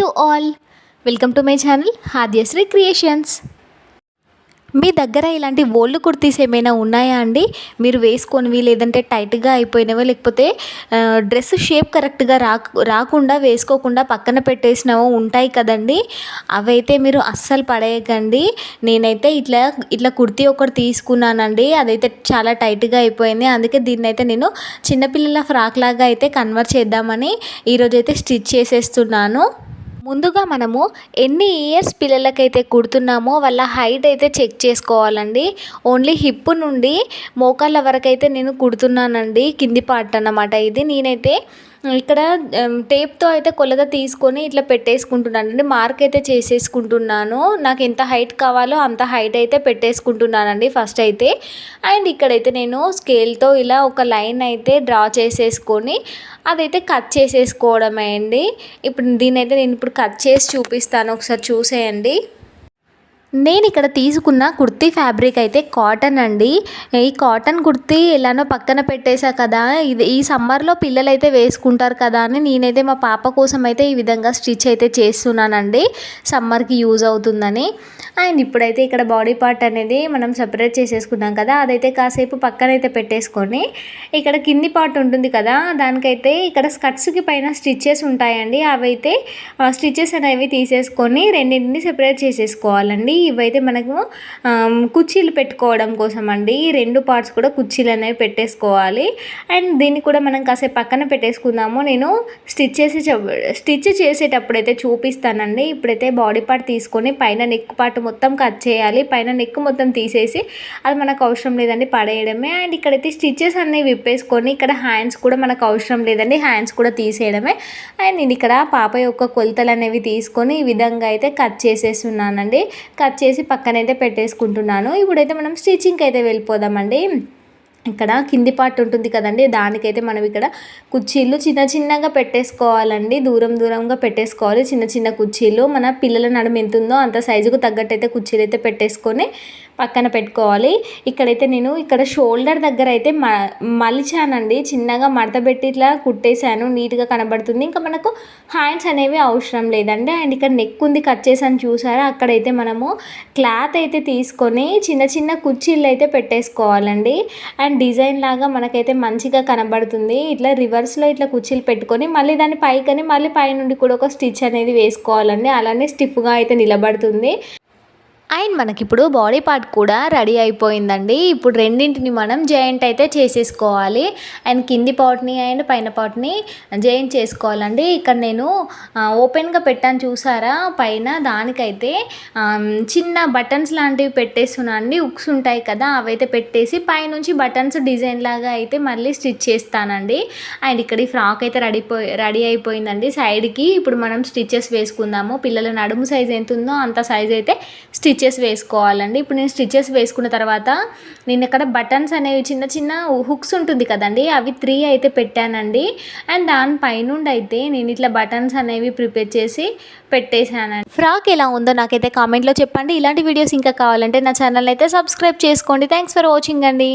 To all. Welcome to my channel Hadyashri creations. మీ దగ్గర ఇలాంటి old kurtis ఏమైనా ఉన్నాయా అండి? మీరు వేసుకొనివి లేదంటే టైట్గా అయిపోయినవి? లేకపోతే డ్రెస్ షేప్ కరెక్ట్గా రాకు రాకుండా వేసుకోకుండా పక్కన పెట్టేసినవి? ఉంటాయి కదండి. అవైతే మీరు అస్సలు పడేయకండి. నేనైతే ఇట్లా ఇట్లా కుర్తీ ఒకటి తీసుకున్నానండి. అదైతే చాలా టైట్గా అయిపోయింది. అందుకే దీన్ని అయితే నేను చిన్నపిల్లల ఫ్రాక్ లాగా అయితే కన్వర్ట్ చేద్దామని ఈరోజైతే స్టిచ్ చేసేస్తున్నాను. ముందుగా మనము ఎన్ని ఇయర్స్ పిల్లలకైతే కుడుతున్నామో వాళ్ళ హైట్ అయితే చెక్ చేసుకోవాలండి. ఓన్లీ హిప్ నుండి మోకాళ్ళ వరకు అయితే నేను కుడుతున్నానండి కింది పార్ట్ అన్నమాట. ఇది నేనైతే ఇక్కడ టేప్తో అయితే కొలత తీసుకొని ఇట్లా పెట్టేసుకుంటున్నాను. అండి మార్క్ అయితే చేసేసుకుంటున్నాను. నాకు ఎంత హైట్ కావాలో అంత హైట్ అయితే పెట్టేసుకుంటున్నానండి ఫస్ట్ అయితే. అండ్ ఇక్కడైతే నేను స్కేల్తో ఇలా ఒక లైన్ అయితే డ్రా చేసేసుకొని అదైతే కట్ చేసేసుకోవడమే అండి. ఇప్పుడు దీనైతే నేను ఇప్పుడు కట్ చేసి చూపిస్తాను. ఒకసారి చూసేయండి. నేను ఇక్కడ తీసుకున్న కుర్ ఫ్యాబ్రిక్ అయితే కాటన్ అండి. ఈ కాటన్ కుర్తీ ఎలానో పక్కన పెట్టేశా కదా. ఇది ఈ సమ్మర్లో పిల్లలు అయితే వేసుకుంటారు కదా అని నేనైతే మా పాప కోసం అయితే ఈ విధంగా స్టిచ్ అయితే చేస్తున్నానండి. సమ్మర్కి యూజ్ అవుతుందని. అండ్ ఇప్పుడైతే ఇక్కడ బాడీ పార్ట్ అనేది మనం సపరేట్ చేసేసుకున్నాం కదా. అదైతే కాసేపు పక్కన అయితే పెట్టేసుకొని ఇక్కడ కింది పార్ట్ ఉంటుంది కదా. దానికైతే ఇక్కడ స్కర్ట్స్కి పైన స్టిచ్చెస్ ఉంటాయండి. అవైతే స్టిచ్చెస్ అనేవి తీసేసుకొని రెండింటిని సెపరేట్ చేసేసుకోవాలండి. ఇవైతే మనకు కుర్చీలు పెట్టుకోవడం కోసం అండి ఈ రెండు పార్ట్స్ కూడా కుర్చీలు అనేవి పెట్టేసుకోవాలి. అండ్ దీన్ని కూడా మనం కాసేపు పక్కన పెట్టేసుకుందాము. నేను స్టిచ్ చేసి స్టిచ్ చేసేటప్పుడు అయితే చూపిస్తానండి. ఇప్పుడైతే బాడీ పార్ట్ తీసుకొని పైన నెక్ పార్ట్ మొత్తం కట్ చేయాలి. పైన నెక్ మొత్తం తీసేసి అది మనకు అవసరం లేదండి పడేయడమే. అండ్ ఇక్కడైతే స్టిచ్చెస్ అన్నీ విప్పేసుకొని ఇక్కడ హ్యాండ్స్ కూడా మనకు అవసరం లేదండి. హ్యాండ్స్ కూడా తీసేయడమే. అండ్ నేను ఇక్కడ పాప యొక్క కొలతలు అనేవి తీసుకొని ఈ విధంగా అయితే కట్ చేసేస్తున్నానండి కట్ చేసి పక్కనైతే పెట్టేసుకుంటున్నాను. ఇప్పుడైతే మనం స్టిచ్చింగ్కి అయితే వెళ్ళిపోదామండి. ఇక్కడ కింది పార్ట్ ఉంటుంది కదండి దానికైతే మనం ఇక్కడ కుర్చీలు చిన్న చిన్నగా పెట్టేసుకోవాలండి. దూరం దూరంగా పెట్టేసుకోవాలి. చిన్న చిన్న కుర్చీలు మన పిల్లల నడుము ఎంత ఉందో అంత సైజుకు తగ్గట్టు అయితే కుర్చీలు అయితే పెట్టేసుకొని పక్కన పెట్టుకోవాలి. ఇక్కడైతే నేను ఇక్కడ షోల్డర్ దగ్గర అయితే మ మలిచానండి. చిన్నగా మడత పెట్టి ఇట్లా కుట్టేశాను. నీట్గా కనబడుతుంది. ఇంకా మనకు హ్యాండ్స్ అనేవి అవసరం లేదండి. అండ్ ఇక్కడ నెక్ ఉంది కట్ చేసాను చూసారా? అక్కడైతే మనము క్లాత్ అయితే తీసుకొని చిన్న చిన్న కుర్చీలు అయితే పెట్టేసుకోవాలండి. అండ్ డిజైన్ లాగా మనకైతే మంచిగా కనబడుతుంది. ఇట్లా రివర్స్లో ఇట్లా కుర్చీలు పెట్టుకొని మళ్ళీ దాన్ని పైకని మళ్ళీ పైనుండి కూడా ఒక స్టిచ్ అనేది వేసుకోవాలండి. అలానే స్టిఫ్గా అయితే నిలబడుతుంది. అండ్ మనకిప్పుడు బాడీ పార్ట్ కూడా రెడీ అయిపోయిందండి. ఇప్పుడు రెండింటిని మనం జాయింట్ అయితే చేసేసుకోవాలి. అండ్ కింది పార్ట్ని అండ్ పైన పార్ట్ని జాయింట్ చేసుకోవాలండి. ఇక్కడ నేను ఓపెన్గా పెట్టాను చూసారా? పైన దానికైతే చిన్న బటన్స్ లాంటివి పెట్టేస్తున్నాను అండి. ఉక్స్ ఉంటాయి కదా అవైతే పెట్టేసి పైనుంచి బటన్స్ డిజైన్ లాగా అయితే మళ్ళీ స్టిచ్ చేస్తానండి. అండ్ ఇక్కడ ఈ ఫ్రాక్ అయితే రెడీ రెడీ అయిపోయిందండి. సైడ్కి ఇప్పుడు మనం స్టిచ్చెస్ వేసుకుందాము. పిల్లల నడుము సైజ్ ఎంత ఉందో అంత సైజ్ అయితే స్టిచ్ స్టిచ్చెస్ వేసుకోవాలండి. ఇప్పుడు నేను స్టిచ్చెస్ వేసుకున్న తర్వాత నేను ఇక్కడ బటన్స్ అనేవి చిన్న చిన్న హుక్స్ ఉంటుంది కదండి అవి త్రీ అయితే పెట్టానండి. అండ్ దానిపైనుండి అయితే నేను ఇట్లా బటన్స్ అనేవి ప్రిపేర్ చేసి పెట్టేశానండి. ఫ్రాక్ ఎలా ఉందో నాకైతే కామెంట్లో చెప్పండి. ఇలాంటి వీడియోస్ ఇంకా కావాలంటే నా ఛానల్ అయితే సబ్స్క్రైబ్ చేసుకోండి. థ్యాంక్స్ ఫర్ వాచింగ్ అండి.